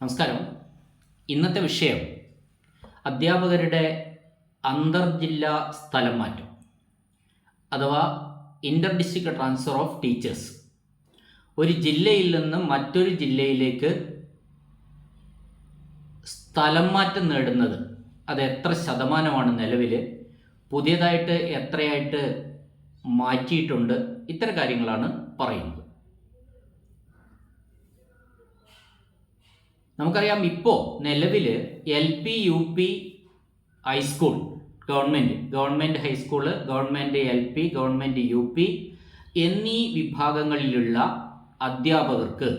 നമസ്കാരം. ഇന്നത്തെ വിഷയം അധ്യാപകരുടെ അന്തർജില്ലാ സ്ഥലം മാറ്റം അഥവാ inter district transfer of teachers ഒരു ജില്ലയിൽ നിന്ന് മറ്റൊരു ജില്ലയിലേക്ക് സ്ഥലം മാറ്റം നേടുന്നത് അത് എത്ര ശതമാനമാണ് നിലവിൽ പുതിയതായിട്ട് എത്രയായിട്ട് മാറ്റിയിട്ടുണ്ട് ഇത്തരം കാര്യങ്ങളാണ് പറയുന്നത്. നമുക്കറിയാം ഇപ്പോൾ നിലവിൽ L P U P high school government government high school government L P government U P എന്നീ വിഭാഗങ്ങളിലുള്ള അധ്യാപകർക്ക്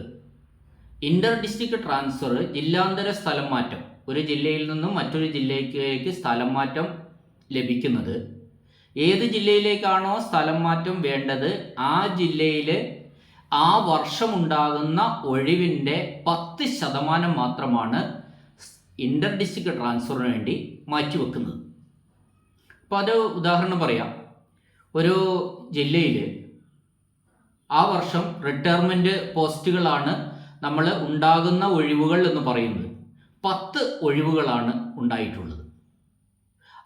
ഇന്റർ ഡിസ്ട്രിക്ട് ട്രാൻസ്ഫർ ജില്ലാന്തര സ്ഥലം മാറ്റം ഒരു ജില്ലയിൽ നിന്നും മറ്റൊരു ജില്ലയിലേക്ക് സ്ഥലം മാറ്റം ലഭിക്കുന്നത്. ഏത് ജില്ലയിലേക്കാണോ സ്ഥലം മാറ്റം വേണ്ടത് ആ ജില്ലയിൽ ആ വർഷമുണ്ടാകുന്ന ഒഴിവിന്റെ പത്ത് ശതമാനം മാത്രമാണ് ഇന്റർ ഡിസ്ട്രിക്ട് ട്രാൻസ്ഫറിന് വേണ്ടി മാറ്റിവെക്കുന്നത്. അപ്പോൾ അത് ഉദാഹരണം പറയാം. ഒരു ജില്ലയിൽ ആ വർഷം റിട്ടയർമെന്റ് പോസ്റ്റുകളാണ് നമ്മൾ ഉണ്ടാകുന്ന ഒഴിവുകൾ എന്ന് പറയുന്നത്. പത്ത് ഒഴിവുകളാണ് ഉണ്ടായിട്ടുള്ളത്.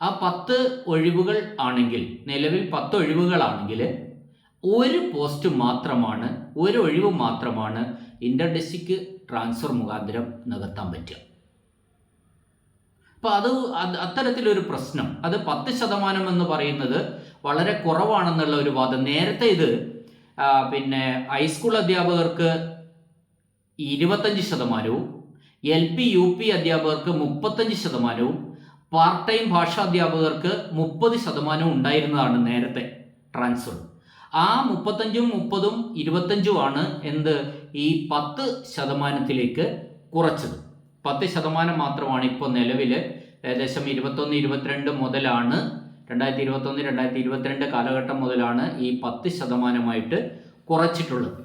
ആ പത്ത് ഒഴിവുകൾ ആണെങ്കിൽ നിലവിൽ പത്ത് ഒഴിവുകളാണെങ്കിൽ ഒരു പോസ്റ്റ് മാത്രമാണ് ഒരു ഒഴിവ് മാത്രമാണ് ഇന്റർ ട്രാൻസ്ഫർ മുഖാന്തരം നികത്താൻ പറ്റുക. അപ്പോൾ അത് അത് അത്തരത്തിലൊരു പ്രശ്നം. അത് പത്ത് ശതമാനം എന്ന് പറയുന്നത് വളരെ കുറവാണെന്നുള്ള ഒരു വാദം. നേരത്തെ ഇത് പിന്നെ ഹൈസ്കൂൾ അധ്യാപകർക്ക് ഇരുപത്തഞ്ച് ശതമാനവും എൽ പി യു പി അധ്യാപകർക്ക് മുപ്പത്തഞ്ച് ശതമാനവും പാർട്ട് ടൈം ഭാഷാ അധ്യാപകർക്ക് മുപ്പത് ശതമാനവും ഉണ്ടായിരുന്നതാണ് നേരത്തെ ട്രാൻസ്ഫർ ആ മുപ്പത്തഞ്ചും മുപ്പതും ഇരുപത്തഞ്ചുമാണ് എന്ത് ഈ പത്ത് ശതമാനത്തിലേക്ക് കുറച്ചത്. പത്ത് ശതമാനം മാത്രമാണ് ഇപ്പോൾ നിലവിൽ ഏകദേശം ഇരുപത്തൊന്ന് ഇരുപത്തിരണ്ട് മുതലാണ്. രണ്ടായിരത്തി ഇരുപത്തൊന്ന് രണ്ടായിരത്തി ഇരുപത്തിരണ്ട് കാലഘട്ടം മുതലാണ് ഈ പത്ത് ശതമാനമായിട്ട് കുറച്ചിട്ടുള്ളത്.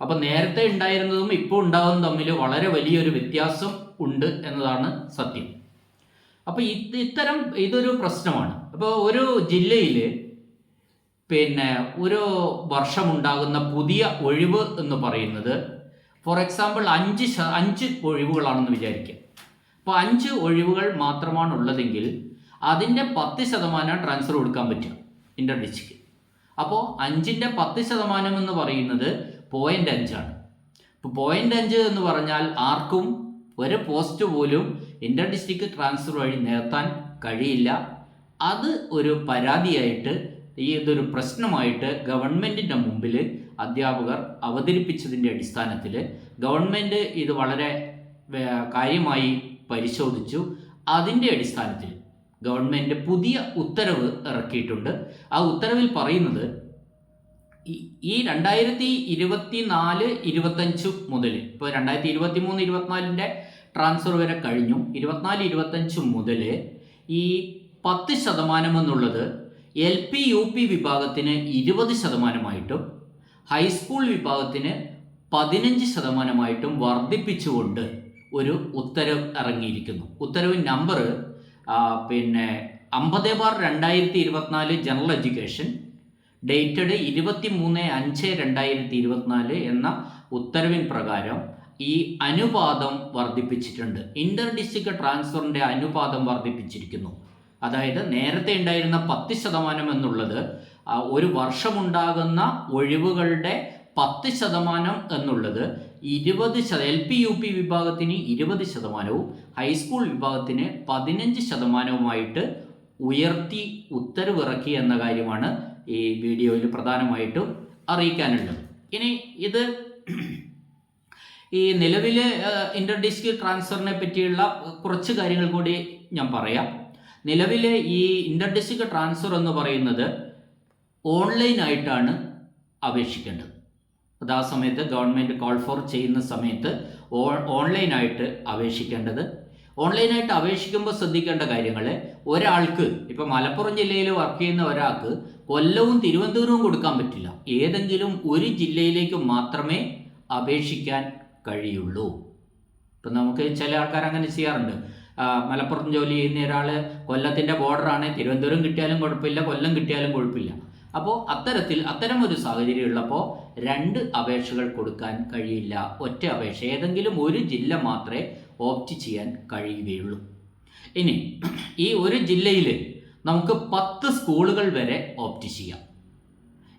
അപ്പോൾ നേരത്തെ ഉണ്ടായിരുന്നതും ഇപ്പോൾ ഉണ്ടാകുന്നതും തമ്മിൽ വളരെ വലിയൊരു വ്യത്യാസം ഉണ്ട് എന്നതാണ് സത്യം. അപ്പോൾ ഇത്തരം ഇതൊരു പ്രശ്നമാണ്. അപ്പോൾ ഒരു ജില്ലയിൽ പിന്നെ ഒരു വർഷമുണ്ടാകുന്ന പുതിയ ഒഴിവ് എന്ന് പറയുന്നത് ഫോർ എക്സാമ്പിൾ അഞ്ച് അഞ്ച് ഒഴിവുകളാണെന്ന് വിചാരിക്കുക അപ്പോൾ അഞ്ച് ഒഴിവുകൾ മാത്രമാണ് ഉള്ളതെങ്കിൽ അതിന്റെ പത്ത് ശതമാനം ട്രാൻസ്ഫർ കൊടുക്കാൻ പറ്റുക ഇന്റർ അപ്പോൾ അഞ്ചിന്റെ പത്ത് ശതമാനം എന്ന് പറയുന്നത് പോയിന്റ് അഞ്ചാണ് ഇപ്പോൾ പോയിന്റ് അഞ്ച് എന്ന് പറഞ്ഞാൽ ആർക്കും ഒരു പോസ്റ്റ് പോലും ഇന്റർ ഡിസ്ട്രിക്ട് ട്രാൻസ്ഫർ വഴി നികത്താൻ കഴിയില്ല. അത് ഒരു പരാതിയായിട്ട് ഈ ഇതൊരു പ്രശ്നമായിട്ട് ഗവൺമെന്റിന്റെ മുമ്പിൽ അധ്യാപകർ അവതരിപ്പിച്ചതിന്റെ അടിസ്ഥാനത്തിൽ ഗവൺമെന്റ് ഇത് വളരെ കാര്യമായി പരിശോധിച്ചു. അതിന്റെ അടിസ്ഥാനത്തിൽ ഗവൺമെന്റ് പുതിയ ഉത്തരവ് ഇറക്കിയിട്ടുണ്ട്. ആ ഉത്തരവിൽ പറയുന്നത് ഈ- രണ്ടായിരത്തി ഇരുപത്തി നാല് ഇരുപത്തഞ്ച് മുതൽ ഇപ്പോൾ രണ്ടായിരത്തി ഇരുപത്തി മൂന്ന് ഇരുപത്തിനാലിന്റെ ട്രാൻസ്ഫർ വരെ കഴിഞ്ഞു. ഇരുപത്തിനാല് ഇരുപത്തഞ്ച് മുതൽ ഈ പത്ത് ശതമാനം എന്നുള്ളത് എൽ പി യു പി വിഭാഗത്തിന് ഇരുപത് ശതമാനമായിട്ടും ഹൈസ്കൂൾ വിഭാഗത്തിന് പതിനഞ്ച് ശതമാനമായിട്ടും വർദ്ധിപ്പിച്ചുകൊണ്ട് ഒരു ഉത്തരവ് ഇറങ്ങിയിരിക്കുന്നു. ഉത്തരവ് നമ്പർ പിന്നെ അമ്പത് ബാർ രണ്ടായിരത്തി ഇരുപത്തിനാല് ജനറൽ എഡ്യൂക്കേഷൻ ഡേറ്റഡ് ഇരുപത്തി മൂന്ന് അഞ്ച് രണ്ടായിരത്തി ഇരുപത്തിനാല് എന്ന ഉത്തരവിൻ പ്രകാരം ഈ അനുപാതം വർദ്ധിപ്പിച്ചിട്ടുണ്ട്. ഇന്റർ ഡിസ്ട്രിക്ട് ട്രാൻസ്ഫറിന്റെ അനുപാതം വർദ്ധിപ്പിച്ചിരിക്കുന്നു. അതായത് നേരത്തെ ഉണ്ടായിരുന്ന പത്ത് ശതമാനം എന്നുള്ളത് ഒരു വർഷമുണ്ടാകുന്ന ഒഴിവുകളുടെ പത്ത് ശതമാനം എന്നുള്ളത് ഇരുപത് ശത എൽ പി യു പി വിഭാഗത്തിന് ഇരുപത് ശതമാനവും ഹൈസ്കൂൾ വിഭാഗത്തിന് പതിനഞ്ച് ശതമാനവുമായിട്ട് ഉയർത്തി ഉത്തരവിറക്കി എന്ന കാര്യമാണ് ഈ വീഡിയോയിൽ പ്രധാനമായിട്ടും അറിയിക്കാനുള്ളത്. ഇനി ഇത് ഈ നിലവിലെ ഇന്റർ ഡിസ്ട്രിക്ട് ട്രാൻസ്ഫറിനെ പറ്റിയുള്ള കുറച്ച് കാര്യങ്ങൾ കൂടി ഞാൻ പറയാം. നിലവിലെ ഈ ഇന്റർ ട്രാൻസ്ഫർ എന്ന് പറയുന്നത് ഓൺലൈനായിട്ടാണ് അപേക്ഷിക്കേണ്ടത്. അത് ആ സമയത്ത് ഗവൺമെന്റ് കോൾ ഫോർ ചെയ്യുന്ന സമയത്ത് ഓൺലൈനായിട്ട് അപേക്ഷിക്കേണ്ടത്. ഓൺലൈനായിട്ട് അപേക്ഷിക്കുമ്പോൾ ശ്രദ്ധിക്കേണ്ട കാര്യങ്ങൾ ഒരാൾക്ക് ഇപ്പോൾ മലപ്പുറം ജില്ലയിൽ വർക്ക് ചെയ്യുന്ന ഒരാൾക്ക് കൊല്ലവും തിരുവനന്തപുരവും കൊടുക്കാൻ പറ്റില്ല. ഏതെങ്കിലും ഒരു ജില്ലയിലേക്ക് മാത്രമേ അപേക്ഷിക്കാൻ കഴിയുള്ളൂ. ഇപ്പം നമുക്ക് ചില ആൾക്കാർ അങ്ങനെ ചെയ്യാറുണ്ട്. ആ, മലപ്പുറം ജോലി ചെയ്യുന്ന ഒരാൾ കൊല്ലത്തിന്റെ ബോർഡറാണ് തിരുവനന്തപുരം കിട്ടിയാലും കുഴപ്പമില്ല കൊല്ലം കിട്ടിയാലും കുഴപ്പമില്ല. അപ്പോൾ അത്തരത്തിൽ അത്തരം ഒരു സാഹചര്യം ഉള്ളപ്പോൾ രണ്ട് അപേക്ഷകൾ കൊടുക്കാൻ കഴിയില്ല. ഒറ്റ അപേക്ഷ. ഏതെങ്കിലും ഒരു ജില്ല മാത്രമേ ഓപ്റ്റ് ചെയ്യാൻ കഴിയുകയുള്ളൂ. ഇനി ഈ ഒരു ജില്ലയിൽ നമുക്ക് പത്ത് സ്കൂളുകൾ വരെ ഓപ്റ്റ് ചെയ്യാം.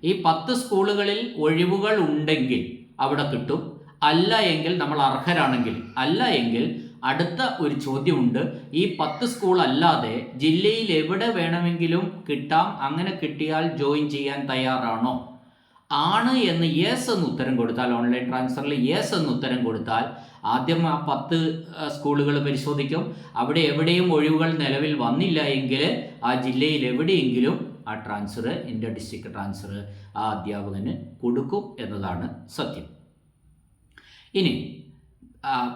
ഈ പത്ത് സ്കൂളുകളിൽ ഒഴിവുകൾ ഉണ്ടെങ്കിൽ അവിടെ കിട്ടും. അല്ല എങ്കിൽ നമ്മൾ അർഹരാണെങ്കിൽ അല്ല എങ്കിൽ അടുത്ത ഒരു ചോദ്യമുണ്ട്. ഈ പത്ത് സ്കൂൾ അല്ലാതെ ജില്ലയിൽ എവിടെ വേണമെങ്കിലും കിട്ടാം അങ്ങനെ കിട്ടിയാൽ ജോയിൻ ചെയ്യാൻ തയ്യാറാണോ? ആണ് എന്ന് യെസ് എന്ന് ഉത്തരം കൊടുത്താൽ ഓൺലൈൻ ട്രാൻസ്ഫറിൽ യെസ് എന്ന് ഉത്തരം കൊടുത്താൽ ആദ്യം ആ പത്ത് സ്കൂളുകൾ പരിശോധിക്കും. അവിടെ എവിടെയും ഒഴിവുകൾ നിലവിൽ വന്നില്ല എങ്കിൽ ആ ജില്ലയിൽ എവിടെയെങ്കിലും ആ ട്രാൻസ്ഫർ ഇന്റർ ഡിസ്ട്രിക്ട് ട്രാൻസ്ഫർ ആ അധ്യാപകന് കൊടുക്കും എന്നതാണ് സത്യം. ഇനി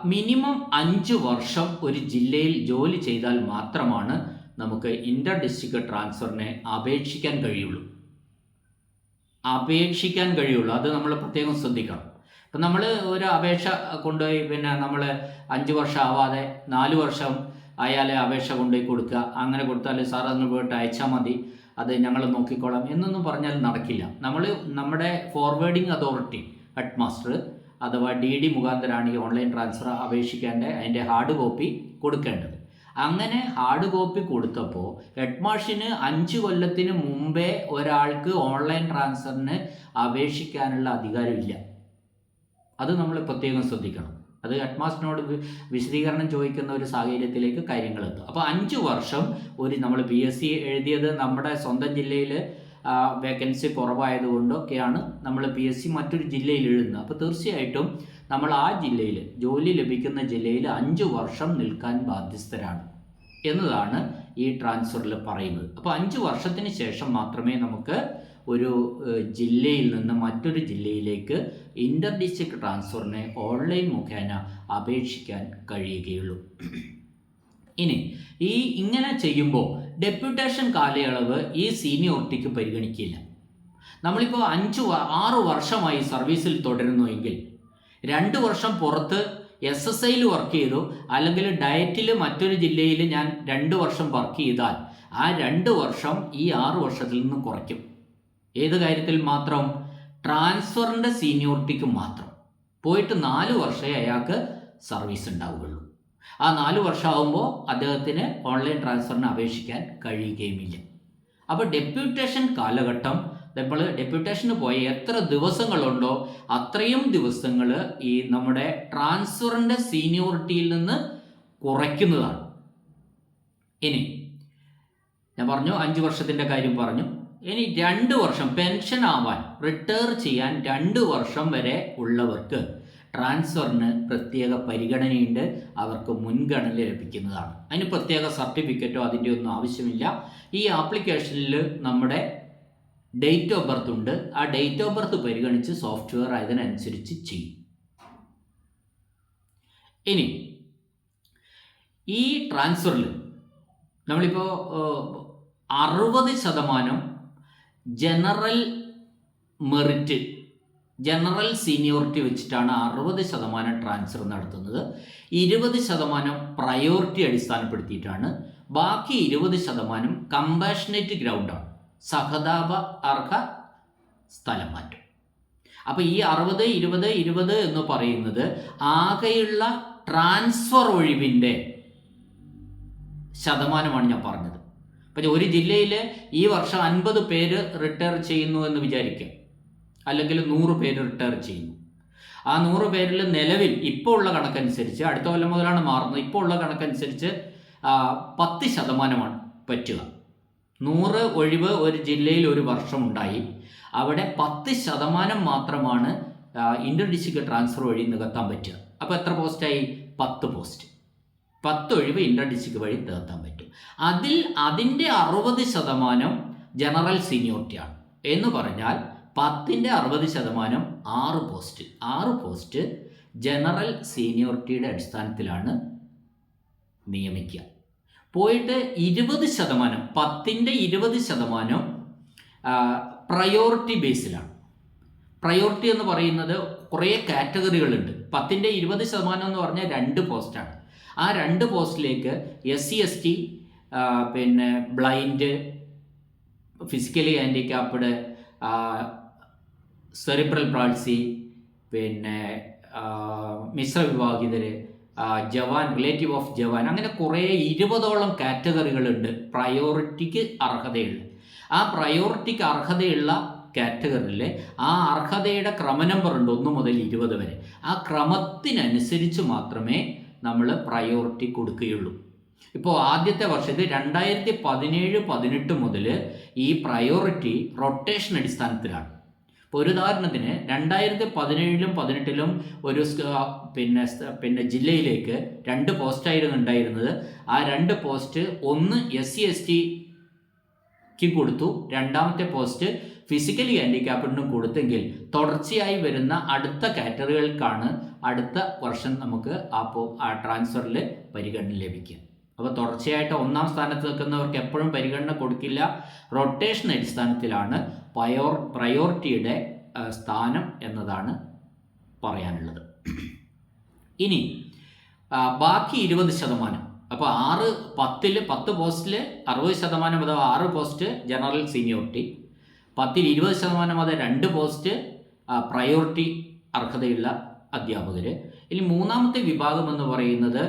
മിനിമം അഞ്ച് വർഷം ഒരു ജില്ലയിൽ ജോലി ചെയ്താൽ മാത്രമാണ് നമുക്ക് ഇന്റർ ഡിസ്ട്രിക്ട് ട്രാൻസ്ഫറിനെ അപേക്ഷിക്കാൻ കഴിയുള്ളൂ. അപേക്ഷിക്കാൻ കഴിയുള്ളൂ. അത് നമ്മൾ പ്രത്യേകം ശ്രദ്ധിക്കണം. ഇപ്പം നമ്മൾ ഒരു അപേക്ഷ കൊണ്ടുപോയി പിന്നെ നമ്മൾ അഞ്ച് വർഷം ആവാതെ നാല് വർഷം അയാളെ അപേക്ഷ കൊണ്ടുപോയി കൊടുക്കുക. അങ്ങനെ കൊടുത്താൽ സാർ അന്ന് പോയിട്ട് അയച്ചാൽ മതി. അത് ഞങ്ങൾ നോക്കിക്കോളാം. എന്നൊന്നും പറഞ്ഞാൽ നടക്കില്ല. നമ്മൾ നമ്മുടെ ഫോർവേഡിംഗ് അതോറിറ്റി ഹെഡ് മാസ്റ്റർ അഥവാ ഡി ഡി മുഖാന്തരമാണ് ഈ ഓൺലൈൻ ട്രാൻസ്ഫർ അപേക്ഷിക്കേണ്ട അതിന്റെ ഹാർഡ് കോപ്പി കൊടുക്കേണ്ടത്. അങ്ങനെ ഹാർഡ് കോപ്പി കൊടുത്തപ്പോൾ ഹെഡ് മാഷിന് അഞ്ച് കൊല്ലത്തിന് മുമ്പേ ഒരാൾക്ക് ഓൺലൈൻ ട്രാൻസ്ഫറിന് അപേക്ഷിക്കാനുള്ള അധികാരമില്ല അത് നമ്മൾ പ്രത്യേകം ശ്രദ്ധിക്കണം. അത് ഹെഡ് മാസ്റ്ററിനോട് വിശദീകരണം ചോദിക്കുന്ന ഒരു സാഹചര്യത്തിലേക്ക് കാര്യങ്ങൾ എത്തും. അപ്പോൾ അഞ്ച് വർഷം ഒരു നമ്മൾ ബി എസ് സി എഴുതിയത് നമ്മുടെ സ്വന്തം ജില്ലയിൽ വേക്കൻസി കുറവായതുകൊണ്ടൊക്കെയാണ് നമ്മൾ പി എസ് സി മറ്റൊരു ജില്ലയിൽ എഴുതുന്നത്. അപ്പോൾ തീർച്ചയായിട്ടും നമ്മൾ ആ ജില്ലയിൽ ജോലി ലഭിക്കുന്ന ജില്ലയിൽ അഞ്ച് വർഷം നിൽക്കാൻ ബാധ്യസ്ഥരാണ് എന്നതാണ് ഈ ട്രാൻസ്ഫറിൽ പറയുന്നത്. അപ്പോൾ അഞ്ച് വർഷത്തിന് ശേഷം മാത്രമേ നമുക്ക് ഒരു ജില്ലയിൽ നിന്ന് മറ്റൊരു ജില്ലയിലേക്ക് ഇന്റർ ഡിസ്ട്രിക്ട് ട്രാൻസ്ഫറിനെ ഓൺലൈൻ മുഖേന അപേക്ഷിക്കാൻ കഴിയുകയുള്ളൂ. ഇനി ഈ ഇങ്ങനെ ചെയ്യുമ്പോൾ ഡെപ്യൂട്ടേഷൻ കാലയളവ് ഈ സീനിയോറിറ്റിക്ക് പരിഗണിക്കില്ല. നമ്മളിപ്പോൾ അഞ്ച് ആറ് വർഷമായി സർവീസിൽ തുടരുന്നുവെങ്കിൽ രണ്ട് വർഷം പുറത്ത് എസ് എസ് ഐയിൽ വർക്ക് ചെയ്തു അല്ലെങ്കിൽ ഡയറ്റിൽ മറ്റൊരു ജില്ലയിൽ ഞാൻ രണ്ട് വർഷം വർക്ക് ചെയ്താൽ ആ രണ്ട് വർഷം ഈ ആറ് വർഷത്തിൽ നിന്ന് കുറയ്ക്കും. ഏത് കാര്യത്തിൽ മാത്രം? ട്രാൻസ്ഫറിന്റെ സീനിയോറിറ്റിക്ക് മാത്രം. പോയിട്ട് നാല് വർഷമേ അയാൾക്ക് സർവീസ് ഉണ്ടാവുകയുള്ളൂ. ആ നാല് വർഷമാകുമ്പോൾ അദ്ദേഹത്തിന് ഓൺലൈൻ ട്രാൻസ്ഫറിന് അപേക്ഷിക്കാൻ കഴിയുകയുമില്ല. അപ്പോൾ ഡെപ്യൂട്ടേഷൻ കാലഘട്ടം നമ്മൾ ഡെപ്യൂട്ടേഷന് പോയ എത്ര ദിവസങ്ങളുണ്ടോ അത്രയും ദിവസങ്ങൾ ഈ നമ്മുടെ ട്രാൻസ്ഫറിന്റെ സീനിയോറിറ്റിയിൽ നിന്ന് കുറയ്ക്കുന്നതാണ്. ഇനി ഞാൻ പറഞ്ഞു അഞ്ച് വർഷത്തിന്റെ കാര്യം പറഞ്ഞു. ഇനി രണ്ട് വർഷം പെൻഷൻ ആവാൻ റിട്ടയർ ചെയ്യാൻ രണ്ട് വർഷം വരെ ഉള്ളവർക്ക് ട്രാൻസ്ഫറിന് പ്രത്യേക പരിഗണനയുണ്ട്. അവർക്ക് മുൻഗണന ലഭിക്കുന്നതാണ്. അതിന് പ്രത്യേക സർട്ടിഫിക്കറ്റോ അതിന്റെ ഒന്നും ആവശ്യമില്ല. ഈ ആപ്ലിക്കേഷനിൽ നമ്മുടെ ഡേറ്റ് ഓഫ് ബർത്ത് ഉണ്ട്. ആ ഡേറ്റ് ഓഫ് ബർത്ത് പരിഗണിച്ച് സോഫ്റ്റ്വെയർ അതിനനുസരിച്ച് ചെയ്യും. ഇനി ഈ ട്രാൻസ്ഫറിൽ നമ്മളിപ്പോൾ അറുപത് ശതമാനം ജനറൽ മെറിറ്റ് ജനറൽ സീനിയോറിറ്റി വെച്ചിട്ടാണ് അറുപത് ശതമാനം ട്രാൻസ്ഫർ നടത്തുന്നത്. ഇരുപത് ശതമാനം പ്രയോറിറ്റി അടിസ്ഥാനപ്പെടുത്തിയിട്ടാണ്. ബാക്കി ഇരുപത് ശതമാനം കമ്പാഷനേറ്റ് ഗ്രൗണ്ടാണ്. സഹതാപ അർഹ സ്ഥലം മാറ്റം. അപ്പോൾ ഈ അറുപത് ഇരുപത് ഇരുപത് എന്ന് പറയുന്നത് ആകെയുള്ള ട്രാൻസ്ഫർ ഒഴിവിന്റെ ശതമാനമാണ് ഞാൻ പറഞ്ഞത്. അപ്പം ഒരു ജില്ലയിൽ ഈ വർഷം അൻപത് പേര് റിട്ടയർ ചെയ്യുന്നു എന്ന് വിചാരിക്കാം. അല്ലെങ്കിൽ നൂറ് പേര് റിട്ടയർ ചെയ്യുന്നു. ആ നൂറ് പേരിൽ നിലവിൽ ഇപ്പോൾ ഉള്ള കണക്കനുസരിച്ച് അടുത്ത കൊല്ലം മുതലാണ് മാറുന്നത്. ഇപ്പോൾ ഉള്ള കണക്കനുസരിച്ച് പത്ത് ശതമാനമാണ് പറ്റുക. നൂറ് ഒഴിവ് ഒരു ജില്ലയിൽ ഒരു വർഷം ഉണ്ടായി അവിടെ പത്ത് ശതമാനം മാത്രമാണ് ഇന്റർ ഡിസ്ട്രിക്ട് ട്രാൻസ്ഫർ വഴി നികത്താൻ പറ്റുക. അപ്പോൾ എത്ര പോസ്റ്റായി? പത്ത് പോസ്റ്റ്. പത്ത് ഒഴിവ് ഇന്റർ ഡിസ്ട്രിക്ട് വഴി നികത്താൻ പറ്റും. അതിൽ അതിന്റെ അറുപത് ശതമാനം ജനറൽ സീനിയോറിറ്റിയാണ് എന്ന് പറഞ്ഞാൽ പത്തിന്റെ അറുപത് ശതമാനം ആറ് പോസ്റ്റ് ആറ് പോസ്റ്റ് ജനറൽ സീനിയോറിറ്റിയുടെ അടിസ്ഥാനത്തിലാണ് നിയമിക്കുക. പോയിട്ട് ഇരുപത് ശതമാനം പത്തിന്റെ ഇരുപത് ശതമാനം പ്രയോറിറ്റി ബേസിലാണ് പ്രയോറിറ്റി എന്ന് പറയുന്നത് കുറേ കാറ്റഗറികളുണ്ട് പത്തിന്റെ ഇരുപത് ശതമാനം എന്ന് പറഞ്ഞാൽ രണ്ട് പോസ്റ്റാണ് ആ രണ്ട് പോസ്റ്റിലേക്ക് എസ് സി എസ് ടി പിന്നെ blind physically handicapped cerebral palsy പിന്നെ മിശ്ര വിവാഹിതർ ജവാൻ റിലേറ്റീവ് ഓഫ് ജവാൻ അങ്ങനെ കുറേ ഇരുപതോളം കാറ്റഗറികളുണ്ട്. പ്രയോറിറ്റിക്ക് അർഹതയുള്ള. ആ പ്രയോറിറ്റിക്ക് അർഹതയുള്ള കാറ്റഗറിയിലെ ആ അർഹതയുടെ ക്രമ നമ്പർ ഉണ്ട് ഒന്ന് മുതൽ ഇരുപത് വരെ. ആ ക്രമത്തിനനുസരിച്ച് മാത്രമേ നമ്മൾ പ്രയോറിറ്റി കൊടുക്കുകയുള്ളൂ. ഇപ്പോൾ ആദ്യത്തെ വർഷത്തിൽ രണ്ടായിരത്തി പതിനേഴ് പതിനെട്ട് മുതൽ ഈ പ്രയോറിറ്റി റൊട്ടേഷൻ അടിസ്ഥാനത്തിലാണ്. ഇപ്പോൾ ഒരു ഉദാഹരണത്തിന് രണ്ടായിരത്തി പതിനേഴിലും പതിനെട്ടിലും ഒരു പിന്നെ പിന്നെ ജില്ലയിലേക്ക് രണ്ട് പോസ്റ്റായിരുന്നു ഉണ്ടായിരുന്നത്. ആ രണ്ട് പോസ്റ്റ് ഒന്ന് എസ് സി എസ് ടിക്ക് കൊടുത്തു. രണ്ടാമത്തെ പോസ്റ്റ് ഫിസിക്കലി ഹാൻഡിക്യാപ്ഡിനും കൊടുത്തെങ്കിൽ തുടർച്ചയായി വരുന്ന അടുത്ത കാറ്റഗറികൾക്കാണ് അടുത്ത വർഷം നമുക്ക് ആ ട്രാൻസ്ഫറിൽ പരിഗണന ലഭിക്കുക. അപ്പോൾ തുടർച്ചയായിട്ട് ഒന്നാം സ്ഥാനത്ത് നിൽക്കുന്നവർക്ക് എപ്പോഴും പരിഗണന കൊടുക്കില്ല. റൊട്ടേഷൻ അടിസ്ഥാനത്തിലാണ് പയോർ പ്രയോറിറ്റിയുടെ സ്ഥാനം എന്നതാണ് പറയാനുള്ളത്. ഇനി ബാക്കി ഇരുപത് ശതമാനം. അപ്പോൾ ആറ് പത്തിൽ പത്ത് പോസ്റ്റിൽ അറുപത് ശതമാനം അഥവാ ആറ് പോസ്റ്റ് ജനറൽ സീനിയോറിറ്റി പത്തിൽ ഇരുപത് ശതമാനം അത് രണ്ട് പോസ്റ്റ് പ്രയോറിറ്റി അർഹതയുള്ള അധ്യാപകർ ഇനി മൂന്നാമത്തെ വിഭാഗം എന്ന് പറയുന്നത്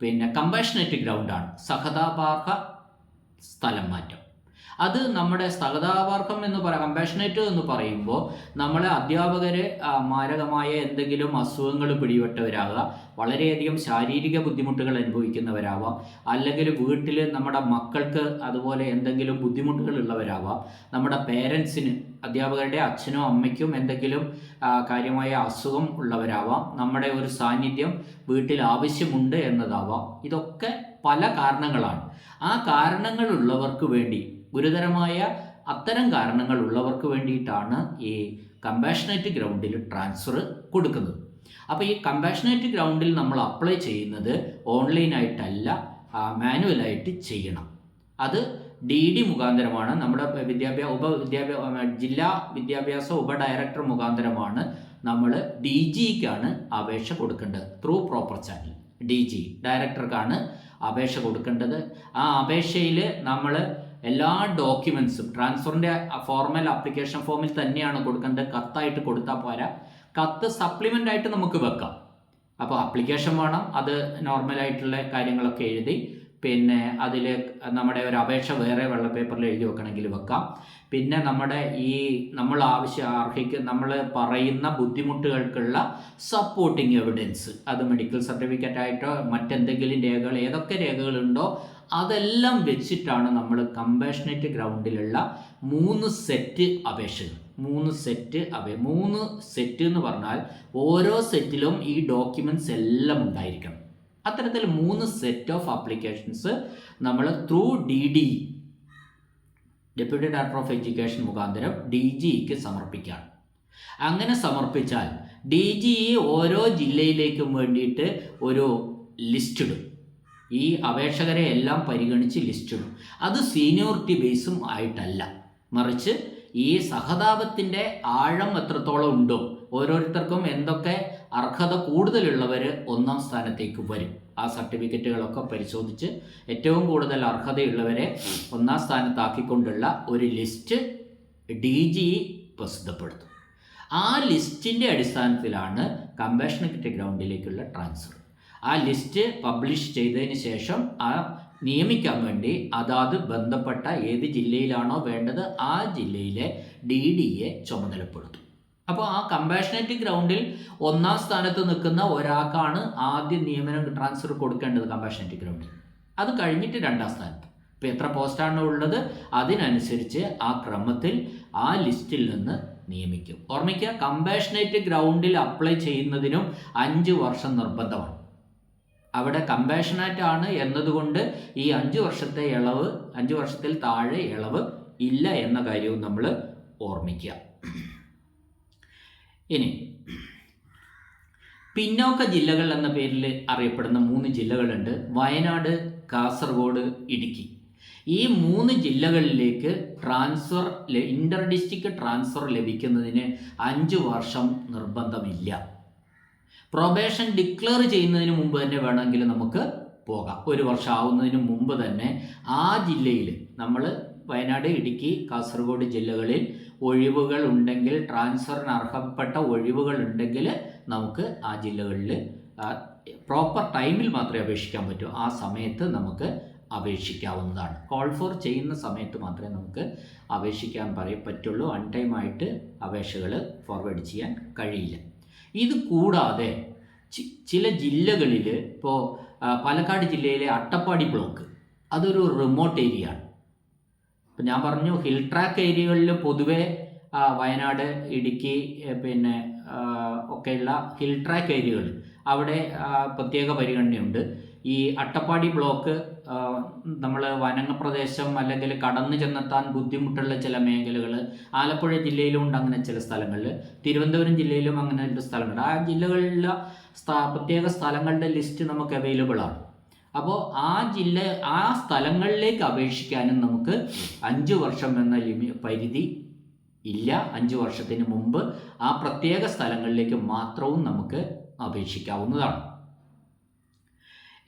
പിന്നെ കമ്പാഷനേറ്റ് ഗ്രൗണ്ടാണ് സഹതാപാർഹ സ്ഥലം മാറ്റം. അത് നമ്മുടെ സഹതാപാർഹം എന്ന് പറയാം കമ്പാഷനേറ്റ് എന്ന് പറയുമ്പോൾ നമ്മളെ അധ്യാപകരെ മാരകമായ എന്തെങ്കിലും അസുഖങ്ങൾ പിടിപെട്ടവരാകാം വളരെയധികം ശാരീരിക ബുദ്ധിമുട്ടുകൾ അനുഭവിക്കുന്നവരാവാം അല്ലെങ്കിൽ വീട്ടിൽ നമ്മുടെ മക്കൾക്ക് അതുപോലെ എന്തെങ്കിലും ബുദ്ധിമുട്ടുകൾ ഉള്ളവരാവാം നമ്മുടെ പേരൻസിന് അധ്യാപകരുടെ അച്ഛനോ അമ്മയ്ക്കും എന്തെങ്കിലും കാര്യമായ അസുഖം ഉള്ളവരാവാം നമ്മുടെ ഒരു സാന്നിധ്യം വീട്ടിൽ ആവശ്യമുണ്ട് എന്നതാവാം. ഇതൊക്കെ പല കാരണങ്ങളാണ്. ആ കാരണങ്ങളുള്ളവർക്ക് വേണ്ടി ഗുരുതരമായ അത്തരം കാരണങ്ങൾ ഉള്ളവർക്ക് വേണ്ടിയിട്ടാണ് ഈ കമ്പാഷനേറ്റ് ഗ്രൗണ്ടിൽ ട്രാൻസ്ഫർ കൊടുക്കുന്നത്. അപ്പോൾ ഈ കമ്പാഷനേറ്റ് ഗ്രൗണ്ടിൽ നമ്മൾ അപ്ലൈ ചെയ്യുന്നത് ഓൺലൈനായിട്ടല്ല മാനുവലായിട്ട് ചെയ്യണം. അത് ഡി ഡി മുഖാന്തരമാണ്. നമ്മുടെ വിദ്യാഭ്യാസ ഉപ വിദ്യാഭ്യാസ ജില്ലാ വിദ്യാഭ്യാസ ഉപ ഡയറക്ടർ മുഖാന്തരമാണ് നമ്മൾ ഡി ജിക്കാണ് അപേക്ഷ കൊടുക്കേണ്ടത്. Through proper channel D G ഡയറക്ടർക്കാണ് അപേക്ഷ കൊടുക്കേണ്ടത്. ആ അപേക്ഷയിൽ നമ്മൾ എല്ലാ ഡോക്യുമെന്റ്സും ട്രാൻസ്ഫറിന്റെ ഫോർമൽ ആപ്ലിക്കേഷൻ ഫോമിൽ തന്നെയാണ് കൊടുക്കേണ്ടത്. കത്തായിട്ട് കൊടുത്താൽ പോരാ. കത്ത് സപ്ലിമെന്റ് ആയിട്ട് നമുക്ക് വെക്കാം. അപ്പോൾ ആപ്ലിക്കേഷൻ വേണം അത് നോർമലായിട്ടുള്ള കാര്യങ്ങളൊക്കെ എഴുതി പിന്നെ അതിൽ നമ്മുടെ ഒരു അപേക്ഷ വേറെ വെള്ള പേപ്പറിൽ എഴുതി വെക്കണമെങ്കിൽ വെക്കാം. പിന്നെ നമ്മുടെ ഈ നമ്മൾ ആവശ്യം അർഹിക്കുന്ന നമ്മൾ പറയുന്ന ബുദ്ധിമുട്ടുകൾക്കുള്ള സപ്പോർട്ടിങ് എവിഡൻസ് അത് മെഡിക്കൽ സർട്ടിഫിക്കറ്റ് ആയിട്ടോ മറ്റെന്തെങ്കിലും രേഖകൾ ഏതൊക്കെ രേഖകളുണ്ടോ അതെല്ലാം വെച്ചിട്ടാണ് നമ്മൾ കമ്പാഷനേറ്റ് ഗ്രൗണ്ടിലുള്ള മൂന്ന് സെറ്റ് അപേക്ഷകൾ മൂന്ന് സെറ്റ് അപേ മൂന്ന് സെറ്റ് എന്ന് പറഞ്ഞാൽ ഓരോ സെറ്റിലും ഈ ഡോക്യുമെന്റ്സ് എല്ലാം ഉണ്ടായിരിക്കണം. അത്തരത്തിൽ മൂന്ന് സെറ്റ് ഓഫ് ആപ്ലിക്കേഷൻസ് നമ്മൾ through D D deputy director of education മുഖാന്തരം ഡി ജിക്ക് സമർപ്പിക്കുകയാണ്. അങ്ങനെ സമർപ്പിച്ചാൽ ഡി ജി ഓരോ ജില്ലയിലേക്കും വേണ്ടിയിട്ട് ഒരു ലിസ്റ്റ് ഇടും. ഈ അപേക്ഷകരെ എല്ലാം പരിഗണിച്ച് ലിസ്റ്റ് ഇടും അത് സീനിയോറിറ്റി ബേസും ആയിട്ടല്ല. മറിച്ച് ഈ സഹതാപത്തിന്റെ ആഴം എത്രത്തോളം ഉണ്ടോ ഓരോരുത്തർക്കും എന്തൊക്കെ അർഹത കൂടുതലുള്ളവർ ഒന്നാം സ്ഥാനത്തേക്ക് വരും. ആ സർട്ടിഫിക്കറ്റുകളൊക്കെ പരിശോധിച്ച് ഏറ്റവും കൂടുതൽ അർഹതയുള്ളവരെ ഒന്നാം സ്ഥാനത്താക്കിക്കൊണ്ടുള്ള ഒരു ലിസ്റ്റ് ഡി ജി പ്രസിദ്ധപ്പെടുത്തും. ആ ലിസ്റ്റിന്റെ അടിസ്ഥാനത്തിലാണ് കമ്പാഷനറ്റ് ഗ്രൗണ്ടിലേക്കുള്ള ട്രാൻസ്ഫർ. ആ ലിസ്റ്റ് പബ്ലിഷ് ചെയ്തതിന് ശേഷം ആ നിയമിക്കാൻ വേണ്ടി അതാത് ബന്ധപ്പെട്ട ഏത് ജില്ലയിലാണോ വേണ്ടത് ആ ജില്ലയിലെ ഡി ഡിയെ ചുമതലപ്പെടുത്തും. അപ്പോൾ ആ കമ്പാഷനേറ്റ് ഗ്രൗണ്ടിൽ ഒന്നാം സ്ഥാനത്ത് നിൽക്കുന്ന ഒരാൾക്കാണ് ആദ്യം നിയമനം ട്രാൻസ്ഫർ കൊടുക്കേണ്ടത് കമ്പാഷനേറ്റ് ഗ്രൗണ്ടിൽ അത് കഴിഞ്ഞിട്ട് രണ്ടാം സ്ഥാനത്ത്. ഇപ്പോൾ എത്ര പോസ്റ്റാണ് ഉള്ളത്? അതിനനുസരിച്ച് ആ ക്രമത്തിൽ ആ ലിസ്റ്റിൽ നിന്ന് നിയമിക്കും. ഓർമ്മിക്കുക കമ്പാഷനേറ്റ് ഗ്രൗണ്ടിൽ അപ്ലൈ ചെയ്യുന്നതിനും അഞ്ച് വർഷം നിർബന്ധമാണ്. അവിടെ കമ്പാഷനേറ്റ് ആണ് എന്നതുകൊണ്ട് ഈ അഞ്ച് വർഷത്തെ ഇളവ് അഞ്ച് വർഷത്തിൽ താഴെ ഇളവ് ഇല്ല എന്ന കാര്യവും നമ്മൾ ഓർമ്മിക്കുക. ഇനി പിന്നോക്ക ജില്ലകൾ എന്ന പേരിൽ അറിയപ്പെടുന്ന മൂന്ന് ജില്ലകളുണ്ട്. വയനാട് കാസർഗോഡ് ഇടുക്കി. ഈ മൂന്ന് ജില്ലകളിലേക്ക് ട്രാൻസ്ഫർ ഇന്റർ ഡിസ്ട്രിക്ട് ട്രാൻസ്ഫർ ലഭിക്കുന്നതിന് അഞ്ച് വർഷം നിർബന്ധമില്ല. പ്രൊബേഷൻ ഡിക്ലെയർ ചെയ്യുന്നതിന് മുമ്പ് തന്നെ വേണമെങ്കിൽ നമുക്ക് പോകാം. ഒരു വർഷം ആവുന്നതിന് മുമ്പ് തന്നെ ആ ജില്ലയിൽ നമ്മൾ വയനാട് ഇടുക്കി കാസർഗോഡ് ജില്ലകളിൽ ഒഴിവുകൾ ഉണ്ടെങ്കിൽ ട്രാൻസ്ഫറിന് അർഹപ്പെട്ട ഒഴിവുകൾ ഉണ്ടെങ്കിൽ നമുക്ക് ആ ജില്ലകളിൽ പ്രോപ്പർ ടൈമിൽ മാത്രമേ അപേക്ഷിക്കാൻ പറ്റൂ. ആ സമയത്ത് നമുക്ക് അപേക്ഷിക്കാവുന്നതാണ്. കോൾ ഫോർ ചെയ്യുന്ന സമയത്ത് മാത്രമേ നമുക്ക് അപേക്ഷിക്കാൻ പറയ പറ്റുള്ളൂ. അൺ ടൈമായിട്ട് അപേക്ഷകൾ ഫോർവേഡ് ചെയ്യാൻ കഴിയില്ല. ഇത് കൂടാതെ ചില ജില്ലകളിൽ ഇപ്പോൾ പാലക്കാട് ജില്ലയിലെ അട്ടപ്പാടി ബ്ലോക്ക് അതൊരു റിമോട്ട് ഏരിയ ആണ്. ഇപ്പം ഞാൻ പറഞ്ഞു ഹിൽ ട്രാക്ക് ഏരിയകളിൽ പൊതുവെ വയനാട് ഇടുക്കി പിന്നെ ഒക്കെയുള്ള ഹിൽ ട്രാക്ക് ഏരിയകൾ അവിടെ പ്രത്യേക പരിഗണനയുണ്ട്. ഈ അട്ടപ്പാടി ബ്ലോക്ക് നമ്മൾ വനങ്ങപ്രദേശം അല്ലെങ്കിൽ കടന്നു ചെന്നെത്താൻ ബുദ്ധിമുട്ടുള്ള ചില മേഖലകൾ ആലപ്പുഴ ജില്ലയിലും ഉണ്ട് അങ്ങനെ ചില സ്ഥലങ്ങളിൽ തിരുവനന്തപുരം ജില്ലയിലും അങ്ങനെ ഒരു സ്ഥലങ്ങളുണ്ട് ആ ജില്ലകളിലെ പ്രത്യേക സ്ഥലങ്ങളുടെ ലിസ്റ്റ് നമുക്ക് അവൈലബിൾ ആണ്. അപ്പോൾ ആ ജില്ല ആ സ്ഥലങ്ങളിലേക്ക് അപേക്ഷിക്കാനും നമുക്ക് അഞ്ച് വർഷം എന്ന ലിമി പരിധി ഇല്ല. അഞ്ച് വർഷത്തിന് മുമ്പ് ആ പ്രത്യേക സ്ഥലങ്ങളിലേക്ക് മാത്രവും നമുക്ക് അപേക്ഷിക്കാവുന്നതാണ്.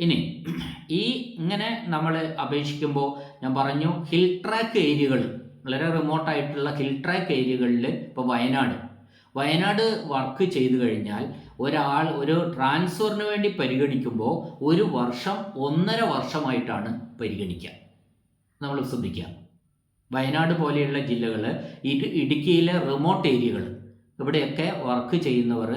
ഇനി ഈ ഇങ്ങനെ നമ്മൾ അപേക്ഷിക്കുമ്പോൾ ഞാൻ പറഞ്ഞു ഹിൽ ട്രാക്ക് ഏരിയകൾ വളരെ റിമോട്ടായിട്ടുള്ള ഹിൽ ട്രാക്ക് ഏരിയകളിൽ ഇപ്പോൾ വയനാട്. വയനാട് വർക്ക് ചെയ്തു കഴിഞ്ഞാൽ ഒരാൾ ഒരു ട്രാൻസ്ഫറിന് വേണ്ടി പരിഗണിക്കുമ്പോൾ ഒരു വർഷം ഒന്നര വർഷമായിട്ടാണ് പരിഗണിക്കുക. നമ്മൾ ശ്രദ്ധിക്കുക. വയനാട് പോലെയുള്ള ജില്ലകൾ ഇടു ഇടുക്കിയിലെ റിമോട്ട് ഏരിയകൾ ഇവിടെയൊക്കെ വർക്ക് ചെയ്യുന്നവർ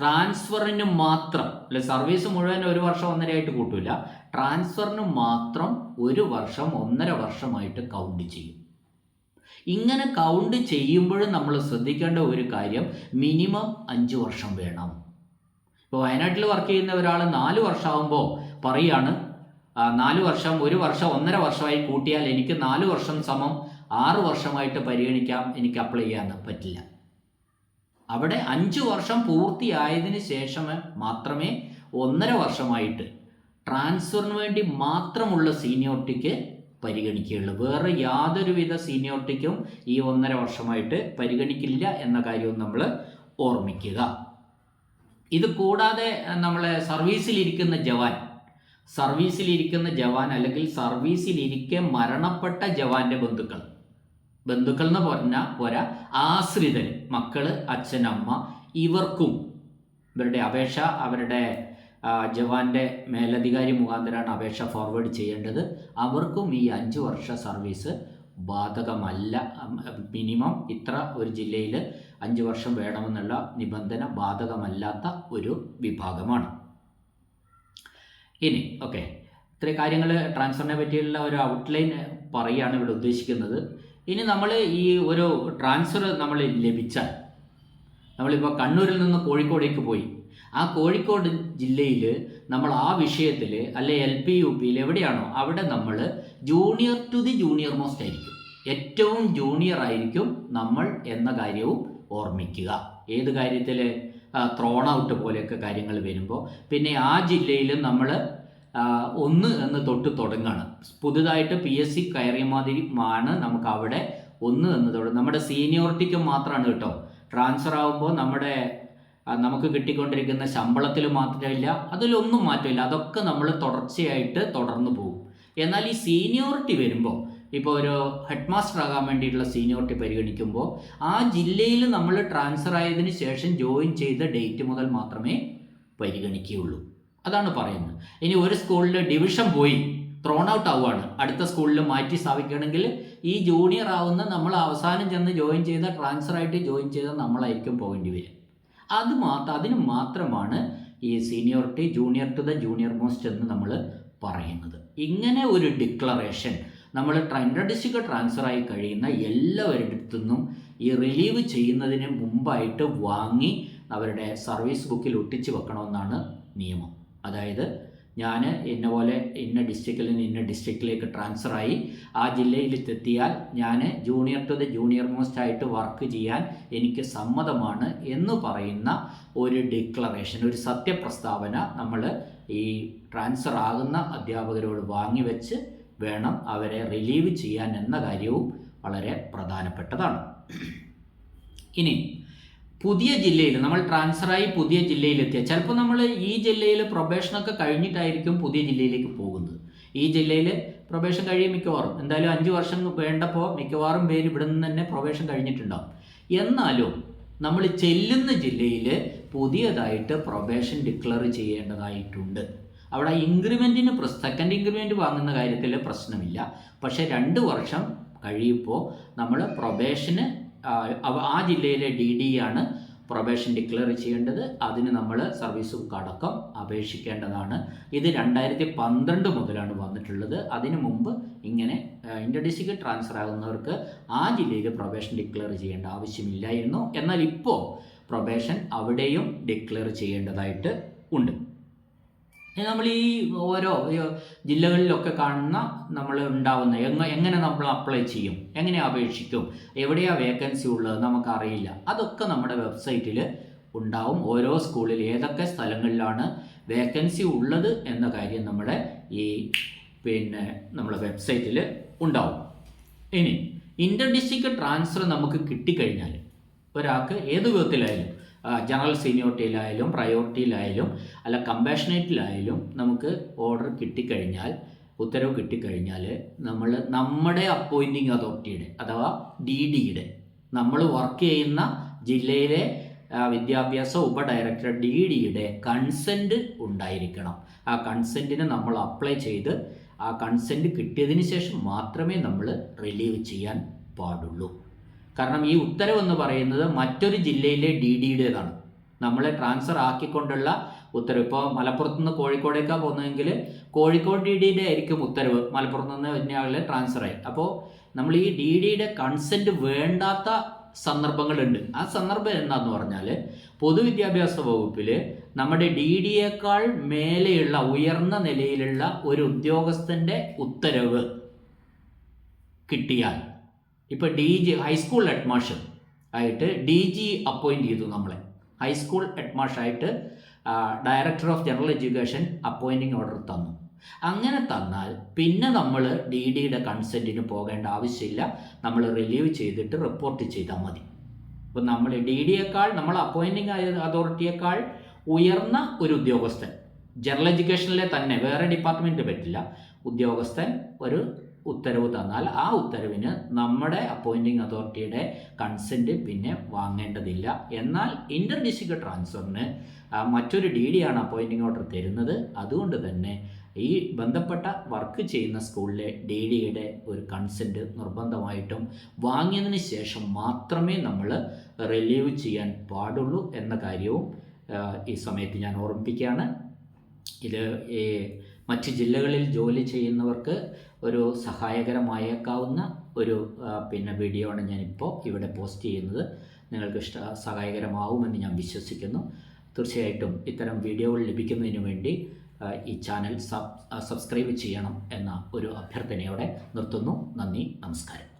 ട്രാൻസ്ഫറിന് മാത്രം അല്ലെ സർവീസ് മുഴുവൻ ഒരു വർഷം ഒന്നരയായിട്ട് കൂട്ടില്ല ട്രാൻസ്ഫറിന് മാത്രം ഒരു വർഷം ഒന്നര വർഷമായിട്ട് കൗണ്ട് ചെയ്യും. ഇങ്ങനെ കൗണ്ട് ചെയ്യുമ്പോഴും നമ്മൾ ശ്രദ്ധിക്കേണ്ട ഒരു കാര്യം മിനിമം അഞ്ച് വർഷം വേണം. ഇപ്പോൾ വയനാട്ടിൽ വർക്ക് ചെയ്യുന്ന ഒരാൾ നാല് വർഷമാകുമ്പോൾ പറയാണ് നാല് വർഷം ഒരു വർഷം ഒന്നര വർഷമായി കൂട്ടിയാൽ എനിക്ക് നാല് വർഷം സമം ആറ് വർഷമായിട്ട് പരിഗണിക്കാം എനിക്ക് അപ്ലൈ ചെയ്യാൻ പറ്റില്ല. അവിടെ അഞ്ച് വർഷം പൂർത്തിയായതിന് ശേഷം മാത്രമേ ഒന്നര വർഷമായിട്ട് ട്രാൻസ്ഫറിന് വേണ്ടി മാത്രമുള്ള സീനിയോറിറ്റിക്ക് പരിഗണിക്കുകയുള്ളൂ. വേറെ യാതൊരുവിധ സീനിയോറിറ്റിക്കും ഈ ഒന്നര വർഷമായിട്ട് പരിഗണിക്കില്ല എന്ന കാര്യവും നമ്മൾ ഓർമ്മിക്കുക. ഇത് കൂടാതെ നമ്മളെ സർവീസിലിരിക്കുന്ന ജവാൻ സർവീസിലിരിക്കുന്ന ജവാൻ അല്ലെങ്കിൽ സർവീസിലിരിക്കെ മരണപ്പെട്ട ജവാന്റെ ബന്ധുക്കൾ ബന്ധുക്കൾ എന്ന് പറഞ്ഞാൽ പോരാ. ആശ്രിതർ മക്കൾ അച്ഛനമ്മ ഇവർക്കും ഇവരുടെ അപേക്ഷ അവരുടെ ജവാന്റെ മേലധികാരി മുഖാന്തരമാണ് അപേക്ഷ ഫോർവേഡ് ചെയ്യേണ്ടത്. അവർക്കും ഈ അഞ്ച് വർഷ സർവീസ് ബാധകമല്ല. മിനിമം ഇത്ര ഒരു ജില്ലയിൽ അഞ്ച് വർഷം വേണമെന്നുള്ള നിബന്ധന ബാധകമല്ലാത്ത ഒരു വിഭാഗമാണ്. ഇനി ഓക്കെ ഇത്രയും കാര്യങ്ങൾ ട്രാൻസ്ഫറിനെ പറ്റിയുള്ള ഒരു ഔട്ട്ലൈൻ പറയുകയാണ് ഇവിടെ ഉദ്ദേശിക്കുന്നത്. ഇനി നമ്മൾ ഈ ഒരു ട്രാൻസ്ഫർ നമ്മൾ ലഭിച്ചാൽ നമ്മളിപ്പോൾ കണ്ണൂരിൽ നിന്ന് കോഴിക്കോടേക്ക് പോയി. ആ കോഴിക്കോട് ജില്ലയിൽ നമ്മൾ ആ വിഷയത്തിൽ അല്ലെ എൽ പി യു പിയിൽ എവിടെയാണോ അവിടെ നമ്മൾ junior to the junior most ആയിരിക്കും. ഏറ്റവും ജൂനിയർ ആയിരിക്കും നമ്മൾ എന്ന കാര്യവും ഓർമ്മിക്കുക. ഏത് കാര്യത്തിൽ ത്രോൺ ഔട്ട് പോലെയൊക്കെ കാര്യങ്ങൾ വരുമ്പോൾ പിന്നെ ആ ജില്ലയിൽ നമ്മൾ ഒന്ന് എന്ന് തൊട്ട് തുടങ്ങുകയാണ് പുതുതായിട്ട് പി എസ് സി കയറിയ മാതിരി ആണ് നമുക്ക് അവിടെ ഒന്ന് എന്ന് തുടങ്ങും നമ്മുടെ സീനിയോറിറ്റിക്ക് മാത്രമാണ് കേട്ടോ. ട്രാൻസ്ഫർ ആകുമ്പോൾ നമ്മുടെ നമുക്ക് കിട്ടിക്കൊണ്ടിരിക്കുന്ന ശമ്പളത്തിൽ മാത്രമില്ല അതിലൊന്നും മാറ്റമില്ല. അതൊക്കെ നമ്മൾ തുടർച്ചയായിട്ട് തുടർന്നു പോകും. എന്നാൽ ഈ സീനിയോറിറ്റി വരുമ്പോൾ ഇപ്പോൾ ഒരു ഹെഡ് മാസ്റ്റർ ആകാൻ വേണ്ടിയിട്ടുള്ള സീനിയോറിറ്റി പരിഗണിക്കുമ്പോൾ ആ ജില്ലയിൽ നമ്മൾ ട്രാൻസ്ഫർ ആയതിനു ശേഷം ജോയിൻ ചെയ്ത ഡേറ്റ് മുതൽ മാത്രമേ പരിഗണിക്കുകയുള്ളൂ. അതാണ് പറയുന്നത്. ഇനി ഒരു സ്കൂളിൽ ഡിവിഷൻ പോയി ത്രോൺ ഔട്ട് ആവുകയാണ് അടുത്ത സ്കൂളിൽ മാറ്റി സ്ഥാപിക്കണമെങ്കിൽ ഈ ജൂനിയർ ആവുന്ന നമ്മൾ അവസാനം ചെന്ന് ജോയിൻ ചെയ്ത ട്രാൻസ്ഫർ ആയിട്ട് ജോയിൻ ചെയ്ത നമ്മളായിരിക്കും പോകേണ്ടി വരിക. അത് മാത്രം അതിന് മാത്രമാണ് ഈ seniority junior to the junior most എന്ന് നമ്മൾ പറയുന്നത്. ഇങ്ങനെ ഒരു ഡിക്ലറേഷൻ നമ്മൾ ട്രെൻഡർ ട്രാൻസ്ഫർ ആയി കഴിയുന്ന എല്ലാവരുടെ നിന്നും ഈ റിലീവ് ചെയ്യുന്നതിന് മുമ്പായിട്ട് വാങ്ങി അവരുടെ സർവീസ് ബുക്കിൽ ഒട്ടിച്ചു വെക്കണമെന്നാണ് നിയമം. അതായത് ഞാൻ എന്നെ പോലെ ഇന്ന ഡിസ്ട്രിക്റ്റിൽ നിന്ന് ഇന്ന ഡിസ്ട്രിക്റ്റിലേക്ക് ട്രാൻസ്ഫറായി ആ ജില്ലയിൽ എത്തിയാൽ ഞാൻ junior to the junior most ആയിട്ട് വർക്ക് ചെയ്യാൻ എനിക്ക് സമ്മതമാണ് എന്ന് പറയുന്ന ഒരു ഡിക്ലറേഷൻ ഒരു സത്യപ്രസ്താവന നമ്മൾ ഈ ട്രാൻസ്ഫർ ആകുന്ന അധ്യാപകരോട് വാങ്ങിവെച്ച് വേണം അവരെ റിലീവ് ചെയ്യാൻ എന്ന കാര്യവും വളരെ പ്രധാനപ്പെട്ടതാണ്. ഇനി പുതിയ ജില്ലയിൽ നമ്മൾ ട്രാൻസ്ഫറായി പുതിയ ജില്ലയിലെത്തിയ. ചിലപ്പോൾ നമ്മൾ ഈ ജില്ലയിൽ പ്രൊബേഷനൊക്കെ കഴിഞ്ഞിട്ടായിരിക്കും പുതിയ ജില്ലയിലേക്ക് പോകുന്നത്. ഈ ജില്ലയിൽ പ്രൊബേഷൻ കഴിയും മിക്കവാറും. എന്തായാലും അഞ്ച് വർഷം വേണ്ടപ്പോൾ മിക്കവാറും പേര് ഇവിടെ നിന്ന് തന്നെ പ്രൊബേഷൻ കഴിഞ്ഞിട്ടുണ്ടാവും. എന്നാലും നമ്മൾ ചെല്ലുന്ന ജില്ലയിൽ പുതിയതായിട്ട് പ്രൊബേഷൻ ഡിക്ലെയർ ചെയ്യേണ്ടതായിട്ടുണ്ട്. അവിടെ ഇൻക്രിമെന്റിന് സെക്കൻഡ് ഇൻക്രിമെന്റ് വാങ്ങുന്ന കാര്യത്തിൽ പ്രശ്നമില്ല. പക്ഷേ രണ്ട് വർഷം കഴിയുമ്പോൾ നമ്മൾ പ്രൊബേഷന് ആ, ജില്ലയിലെ ഡി ഡി ആണ് പ്രൊബേഷൻ ഡിക്ലെയർ ചെയ്യേണ്ടത്. അതിന് നമ്മൾ സർവീസ് ബുക്ക് അടക്കം അപേക്ഷിക്കേണ്ടതാണ്. ഇത് രണ്ടായിരത്തി പന്ത്രണ്ട് മുതലാണ് വന്നിട്ടുള്ളത്. അതിനു മുമ്പ് ഇങ്ങനെ ഇന്റർ ട്രാൻസ്ഫർ ആകുന്നവർക്ക് ആ ജില്ലയിൽ പ്രൊബേഷൻ ഡിക്ലെയർ ചെയ്യേണ്ട ആവശ്യമില്ലായിരുന്നു. എന്നാൽ ഇപ്പോൾ പ്രൊബേഷൻ അവിടെയും ഡിക്ലെയർ ചെയ്യേണ്ടതായിട്ട് ഉണ്ട്. നമ്മൾ ഈ ഓരോ ജില്ലകളിലൊക്കെ കാണുന്ന നമ്മൾ ഉണ്ടാവുന്ന എങ്ങ എങ്ങനെ നമ്മൾ അപ്ലൈ ചെയ്യും? എങ്ങനെ അപേക്ഷിക്കും? എവിടെയാണ് വേക്കൻസി ഉള്ളത് നമുക്കറിയില്ല. അതൊക്കെ നമ്മുടെ വെബ്സൈറ്റിൽ ഉണ്ടാവും. ഓരോ സ്കൂളിൽ ഏതൊക്കെ സ്ഥലങ്ങളിലാണ് വേക്കൻസി ഉള്ളത് എന്ന കാര്യം നമ്മുടെ ഈ പിന്നെ നമ്മുടെ വെബ്സൈറ്റിൽ ഉണ്ടാവും. ഇനി ഇന്റർ ഡിസ്ട്രിക്ട് ട്രാൻസ്ഫർ നമുക്ക് കിട്ടിക്കഴിഞ്ഞാൽ ഒരാൾക്ക് ഏത് വിധത്തിലായാലും ജനറൽ സീനിയോറിറ്റിയിലായാലും പ്രയോറിറ്റിയിലായാലും അല്ല കമ്പാഷനേറ്റിലായാലും നമുക്ക് ഓർഡർ കിട്ടിക്കഴിഞ്ഞാൽ ഉത്തരവ് കിട്ടിക്കഴിഞ്ഞാൽ നമ്മൾ നമ്മുടെ അപ്പോയിന്റിങ് അതോറിറ്റിയുടെ അഥവാ ഡി ഡിയുടെ നമ്മൾ വർക്ക് ചെയ്യുന്ന ജില്ലയിലെ വിദ്യാഭ്യാസ ഉപ ഡയറക്ടർ ഡി ഡിയുടെ കൺസെന്റ് ഉണ്ടായിരിക്കണം. ആ കൺസെന്റിന് നമ്മൾ അപ്ലൈ ചെയ്ത് ആ കൺസെന്റ് കിട്ടിയതിന് ശേഷം മാത്രമേ നമ്മൾ റിലീവ് ചെയ്യാൻ പാടുള്ളൂ. കാരണം ഈ ഉത്തരവ് എന്ന് പറയുന്നത് മറ്റൊരു ജില്ലയിലെ ഡി ഡിയുടേതാണ് നമ്മളെ ട്രാൻസ്ഫർ ആക്കിക്കൊണ്ടുള്ള ഉത്തരവ്. ഇപ്പോൾ മലപ്പുറത്ത് നിന്ന് കോഴിക്കോടേക്കാണ് പോകുന്നതെങ്കിൽ കോഴിക്കോട് ഡി ഡിയുടെ ആയിരിക്കും ഉത്തരവ്. മലപ്പുറത്ത് നിന്ന് വരുന്ന ട്രാൻസ്ഫർ ആയി അപ്പോൾ നമ്മൾ ഈ ഡി ഡിയുടെ കൺസെന്റ് വേണ്ടാത്ത സന്ദർഭങ്ങളുണ്ട്. ആ സന്ദർഭം എന്താന്ന് പറഞ്ഞാൽ പൊതുവിദ്യാഭ്യാസ വകുപ്പിൽ നമ്മുടെ ഡി ഡിയേക്കാൾ മേലെയുള്ള ഉയർന്ന നിലയിലുള്ള ഒരു ഉദ്യോഗസ്ഥന്റെ ഉത്തരവ് കിട്ടിയാൽ ഇപ്പോൾ D G high school admission ആയിട്ട് ഡി ജി അപ്പോയിന്റ് ചെയ്തു നമ്മളെ. ഹൈസ്കൂൾ ആയിട്ട് director of general education appointing order തന്നു. അങ്ങനെ തന്നാൽ പിന്നെ നമ്മൾ ഡി ഡിയുടെ കൺസെന്റിന് പോകേണ്ട ആവശ്യമില്ല. നമ്മൾ റിലീവ് ചെയ്തിട്ട് റിപ്പോർട്ട് ചെയ്താൽ മതി. അപ്പോൾ നമ്മൾ ഡി ഡിയേക്കാൾ നമ്മൾ അപ്പോയിന്റിംഗ് അതോറിറ്റിയേക്കാൾ ഉയർന്ന ഒരു ഉദ്യോഗസ്ഥൻ ജനറൽ എഡ്യൂക്കേഷനിലെ തന്നെ വേറെ ഡിപ്പാർട്ട്മെന്റ് പറ്റില്ല ഉദ്യോഗസ്ഥൻ ഒരു ഉത്തരവ് തന്നാൽ ആ ഉത്തരവിന് നമ്മുടെ അപ്പോയിന്റിംഗ് അതോറിറ്റിയുടെ കൺസെന്റ് പിന്നെ വാങ്ങേണ്ടതില്ല. എന്നാൽ ഇന്റർ ഡിസ്ട്രിക്ട് ട്രാൻസ്ഫറിന് മറ്റൊരു ഡി ആണ് അപ്പോയിന്റിംഗ് ഓർഡർ തരുന്നത്. അതുകൊണ്ട് തന്നെ ഈ ബന്ധപ്പെട്ട വർക്ക് ചെയ്യുന്ന സ്കൂളിലെ ഡി ഡിയുടെ ഒരു കൺസെന്റ് നിർബന്ധമായിട്ടും വാങ്ങിയതിന് ശേഷം മാത്രമേ നമ്മൾ റിലീവ് ചെയ്യാൻ പാടുള്ളൂ എന്ന കാര്യവും ഈ സമയത്ത് ഞാൻ ഓർമ്മിപ്പിക്കുകയാണ്. ഇത് ഈ മറ്റ് ജില്ലകളിൽ ജോലി ചെയ്യുന്നവർക്ക് ഒരു സഹായകരമായേക്കാവുന്ന ഒരു പിന്നെ വീഡിയോ ആണ് ഞാനിപ്പോൾ ഇവിടെ പോസ്റ്റ് ചെയ്യുന്നത്. നിങ്ങൾക്ക് ഇഷ്ട സഹായകരമാവുമെന്ന് ഞാൻ വിശ്വസിക്കുന്നു. തീർച്ചയായിട്ടും ഇത്തരം വീഡിയോകൾ ലഭിക്കുന്നതിന് വേണ്ടി ഈ ചാനൽ സബ് സബ്സ്ക്രൈബ് ചെയ്യണം എന്ന ഒരു അഭ്യർത്ഥനയോടെ നിർത്തുന്നു. നന്ദി നമസ്കാരം.